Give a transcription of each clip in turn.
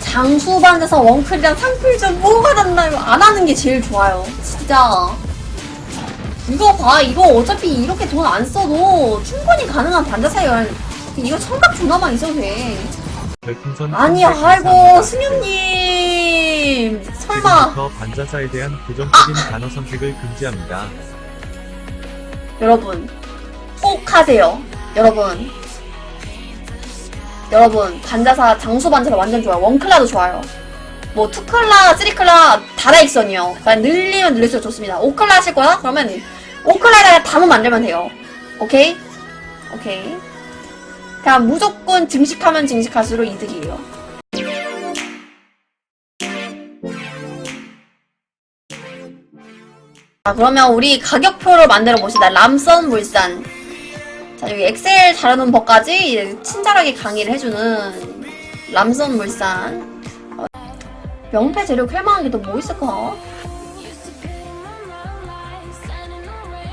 장수 반에서 원클이랑 상필 좀 뭐가 난다요? 안 하는 게 제일 좋아요. 진짜. 이거 봐. 이거 어차피 이렇게 돈 안 써도 충분히 가능한 반자사열. 이거 청각 조나만 있어도 돼. 아니, 아이고. 승현님. 설마. 지금부터 반자사에 대한 부정적인 단어 선택을 금지합니다. 여러분 꼭 하세요 여러분 여러분 반자사 장수 반자사 완전 좋아요. 원클라도 좋아요. 뭐 투클라 쓰리클라 다다익선이요. 그냥 늘리면 늘릴수록 좋습니다. 오클라 하실 거야? 그러면 오클라에다가 단어 만들면 돼요. 오케이? 오케이. 그냥 무조건 증식하면 증식할수록 이득이에요. 자 그러면 우리 가격표를 만들어 봅시다. 람선 물산 자 여기 엑셀 다루는 법까지 친절하게 강의를 해주는 람선 물산. 어, 명패 재료 캘만한 게 또 뭐 있을까?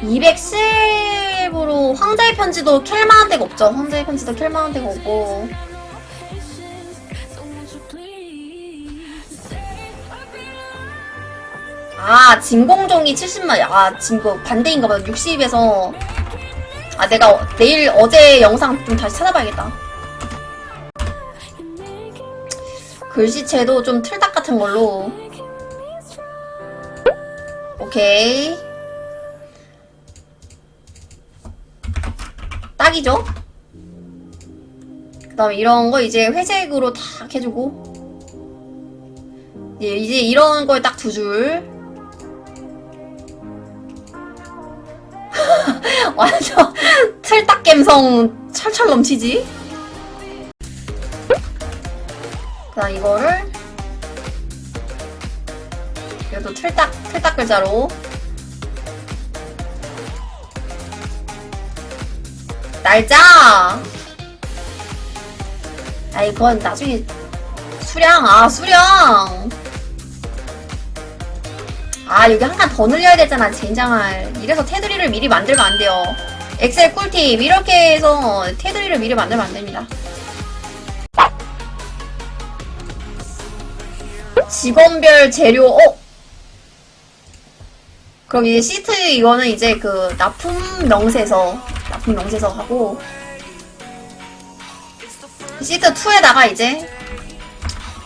210으로 황제의 편지도 캘만한 데가 없죠. 황제의 편지도 캘만한 데가 없고. 아 진공종이 70만 아 진공 반대인가 봐. 60에서 아 내가 어- 내일 어제 영상 좀 다시 찾아봐야겠다. 글씨체도 좀 틀딱 같은 걸로. 오케이. 딱이죠? 그 다음에 이런 거 이제 회색으로 다 해주고. 예, 이제 이런 거에 딱 두 줄. 완전 틀딱 감성 철철 넘치지? 그다음 이거를 이것도 틀딱 틀딱 글자로. 날짜! 아 이건 나중에 수량. 아 수량! 아 여기 한 칸 더 늘려야 되잖아. 젠장할. 이래서 테두리를 미리 만들면 안 돼요 엑셀 꿀팁 이렇게 해서 테두리를 미리 만들면 안 됩니다 직원별 재료 어 그럼 이제 시트 이거는 이제 그 납품 명세서 납품 명세서 하고 시트 2에다가 이제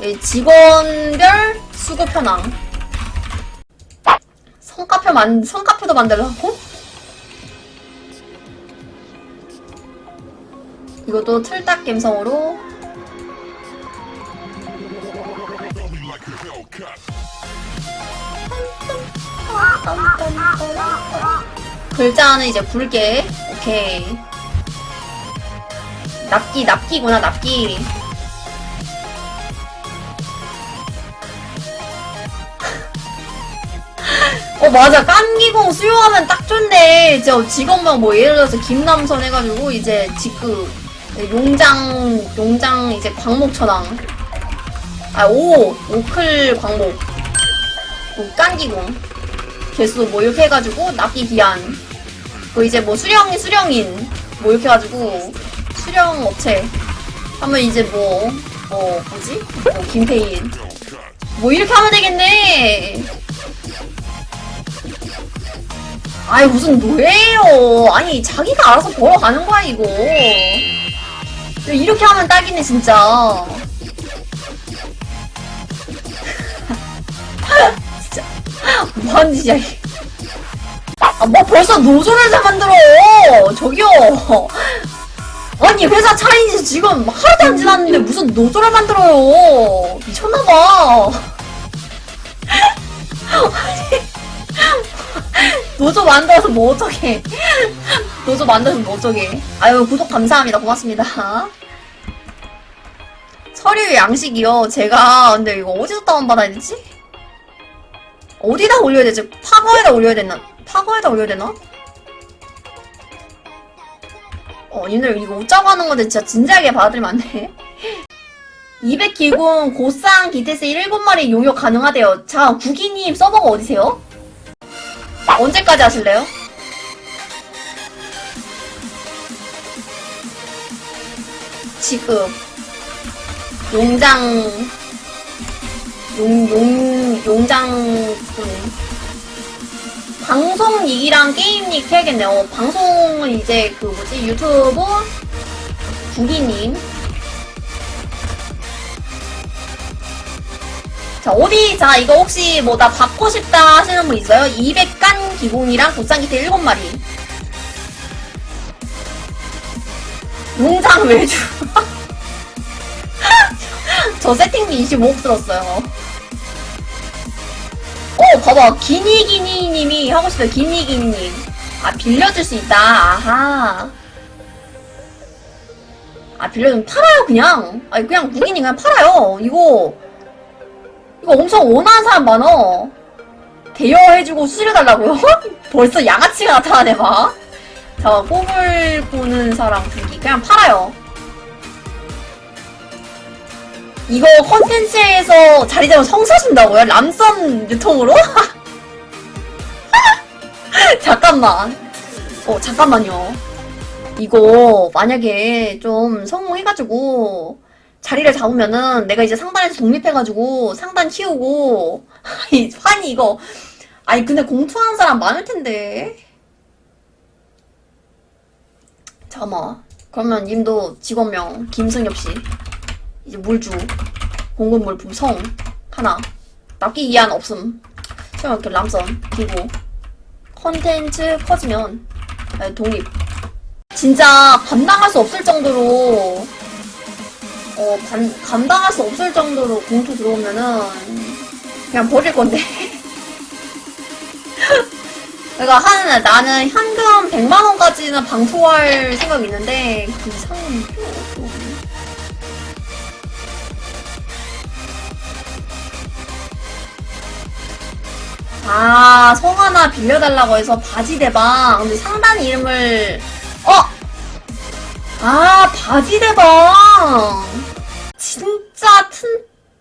이 직원별 수급 현황 성과표 만 성과표도 만들라고? 이것도 틀딱 감성으로. 글자는 이제 굵게. 오케이. 납기 납기구나 납기. 어 맞아. 깐기공 수요하면 딱 좋네. 저 직업만 뭐 예를 들어서 김남선 해가지고 이제 직급 용장 용장 이제 광목 천왕. 아오 오클 광목. 오, 깐기공 개수 뭐 이렇게 해가지고 납기 기한. 뭐 이제 뭐 수령 수령인. 뭐 이렇게 해가지고 수령 업체. 하면 이제 뭐뭐 뭐지? 뭐 김태인. 뭐 이렇게 하면 되겠네. 아이 무슨 노예예요? 아니 자기가 알아서 벌어가는 거야 이거 이렇게 하면 딱이네 진짜. 진짜. 뭐하는 짓이야 아, 뭐 벌써 노조를 다 만들어. 저기요. 아니 회사 차린 지 지금 하루도 안 지났는데 무슨 노조를 만들어요. 미쳤나봐. 노조 만들어서 뭐 어쩌게 노조 만들어서 뭐 어쩌게 아유 구독 감사합니다 고맙습니다 서류 양식이요 제가 근데 이거 어디서 다운받아야 되지? 어디다 올려야 되지? 파거에다 올려야 되나? 파거에다 올려야 되나? 어, 니들 이거 웃자고 하는 건데 진짜 진지하게 받아들이면 안 돼. 200기군 고쌍 기테스 7마리 용역 가능하대요. 자, 구기님 서버가 어디세요? 언제까지 하실래요? 지금 용장 용, 용, 용장꾼. 방송 닉이랑 게임 닉 해야겠네 요. 방송은 이제 그 뭐지, 유튜브 구기님. 자, 어디, 자, 이거 혹시 뭐 나 받고 싶다 하시는 분 있어요? 200간 기공이랑 보쌈기태 7마리. 용장 외주. 저 세팅비 25억 들었어요. 어, 봐봐. 기니기니님이 하고 싶어요. 기니기니님. 아, 빌려줄 수 있다. 아하. 아, 빌려주면 팔아요, 그냥. 아니, 그냥 무기니 그냥 팔아요. 이거, 이거 엄청 원하는 사람 많어. 대여해주고 수수료달라고요? 벌써 양아치가 나타나네, 봐. 자, 꼽을 보는 사람 두기. 그냥 팔아요. 이거 컨텐츠에서 자리 잡으면 성사 준다고요? 람선 유통으로? 잠깐만. 어, 잠깐만요. 이거 만약에 좀 성공해가지고 자리를 잡으면은 내가 이제 상단에서 독립해가지고 상단 키우고 이 환이 이거 아니 근데 공투하는 사람 많을 텐데 잠깐만 그러면 님도 직원명 김승엽 씨 이제 물주 공급 물품 성 하나. 납기 이한 없음. 시험 이렇게 람선 기고. 컨텐츠 커지면 아, 독립. 진짜 감당할 수 없을 정도로 어 감, 감당할 수 없을 정도로 공투 들어오면은 그냥 버릴 건데 그러니까 한 나는 현금 100만 원까지는 방토할 생각이 있는데 그 이상은 필요 없어. 아, 성 하나 빌려달라고 해서 바지 대방. 근데 상단 이름을, 어! 아, 바지 대방! 진짜 튼,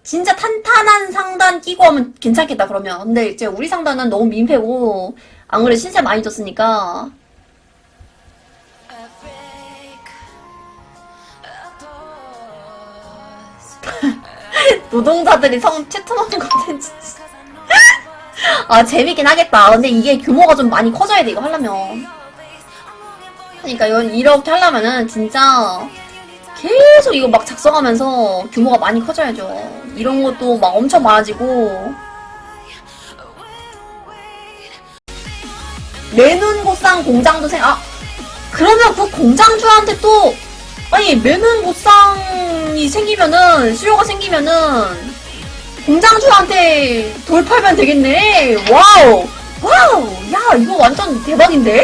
진짜 탄탄한 상단 끼고 하면 괜찮겠다, 그러면. 근데 이제 우리 상단은 너무 민폐고, 안 그래, 신세 많이 줬으니까. 노동자들이 성 채팅하는 컨텐츠. 아, 재밌긴 하겠다. 근데 이게 규모가 좀 많이 커져야 돼, 이거 하려면. 그러니까 이건 이렇게 하려면은 진짜 계속 이거 막 작성하면서 규모가 많이 커져야죠. 이런 것도 막 엄청 많아지고. 매눈고쌍 공장도 생, 아, 그러면 그 공장주한테 또, 아니, 매눈고쌍이 생기면은, 수요가 생기면은, 공장주한테 돌 팔면 되겠네. 와우! 와우! 야, 이거 완전 대박인데?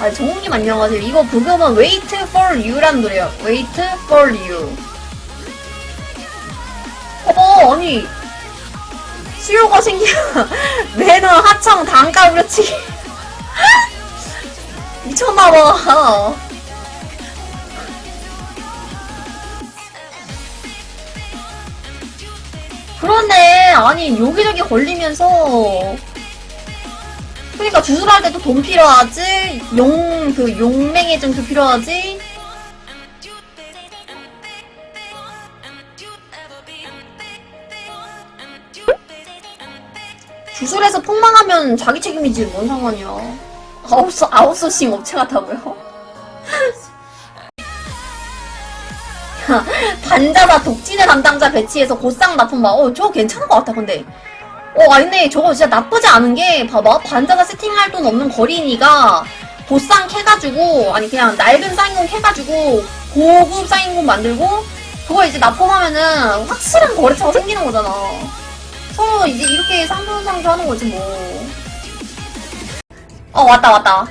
아, 정국님 안녕하세요. 이거 부금은 Wait for You라는 노래요. Wait for You. 어, 아니. 수요가 생기면, 매는 하청 단가 우려치기. 미쳤나봐. 그러네. 아니, 여기저기 걸리면서. 그러니까 주술할 때도 돈 필요하지. 용, 그, 용맹의 좀그 필요하지. 주술에서 폭망하면 자기 책임이지, 뭔 상관이야. 아웃소, 아웃소싱 업체 같다고요? 반자사 독진의 담당자 배치해서 고쌍 납품 봐. 어, 저거 괜찮은 것 같아, 근데. 어, 아, 근데 저거 진짜 나쁘지 않은 게, 봐봐. 반자사 세팅할 돈 없는 거리니까, 보쌍 캐가지고, 아니, 그냥 낡은 쌍인공 캐가지고, 고급 쌍인공 만들고, 그거 이제 납품하면은 확실한 거래처가 생기는 거잖아. 서로 이제 이렇게 상부상조 하는 거지, 뭐. 어, 왔다, 왔다.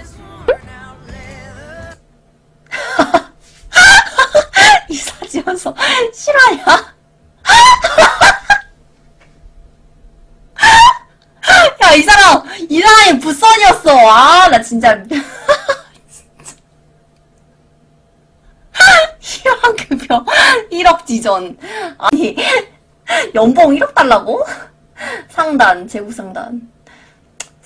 이사 지어서 실화냐? 야, 이 사람, 이 사람이 부선이었어. 아, 나 진짜. 희망급여 1억 지전. 아니, 연봉 1억 달라고? 상단, 제국 상단.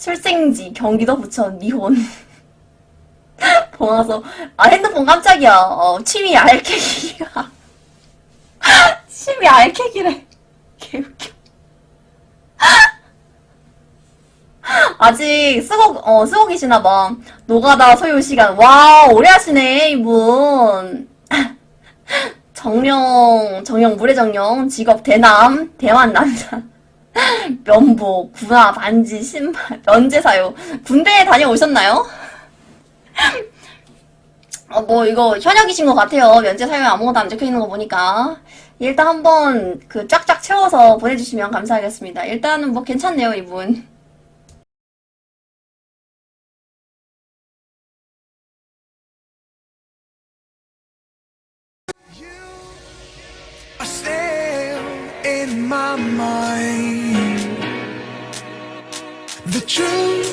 출생지 경기도 부천 미혼. 번화서 아 핸드폰 깜짝이야. 어 취미 알캐기가 취미 알캐기래. 개웃겨. 아직 쓰고 어 쓰고 계시나 봐. 노가다 소요 시간. 와 오래 하시네 이분. 정령 정령 물의 정령. 직업 대남 대만 남자. 면복, 군화, 반지, 신발, 면제 사요. 군대에 다녀오셨나요? 어, 뭐, 이거 현역이신 것 같아요. 면제 사용에 아무것도 안 적혀 있는 거 보니까. 일단 한번 그 쫙쫙 채워서 보내주시면 감사하겠습니다. 일단은 뭐 괜찮네요, 이분. mind. truth.